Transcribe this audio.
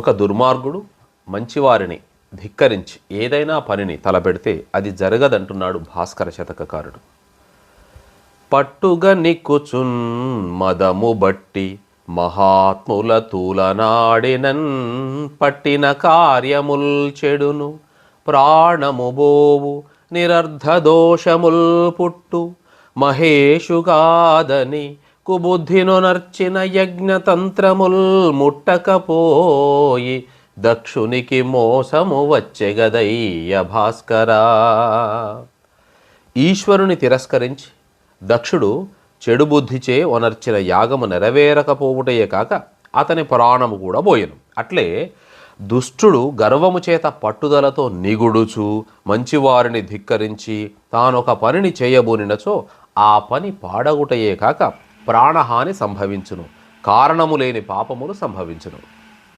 ఒక దుర్మార్గుడు మంచివారిని ధిక్కరించి ఏదైనా పనిని తలపెడితే అది జరగదంటున్నాడు భాస్కర శతకకారుడు. పట్టుగా నిక్కుచున్ మదము బట్టి మహాత్ముల తూలనాడినన్ పట్టిన కార్యముల్ చెడును ప్రాణము బోవు నిరర్ధ దోషముల్ పుట్టు మహేషుగాదని కుబుద్ధిను నర్చిన యజ్ఞతంత్రముల్ ముట్టకపోయి దక్షునికి మోసము వచ్చెగదయ్య భాస్కరా. ఈశ్వరుని తిరస్కరించి దక్షుడు చెడు బుద్ధిచే ఒనర్చిన యాగము నెరవేరకపోవుటయే కాక అతని ప్రాణము కూడా పోయెను అట్లే దుష్టుడు గర్వము చేత పట్టుదలతో నిగుడుచు మంచివారిని ధిక్కరించి తానొక పనిని చేయబోనినచో ఆ పని పాడగుటయే కాక ప్రాణహాని సంభవించును. కారణము లేని పాపములు సంభవించును.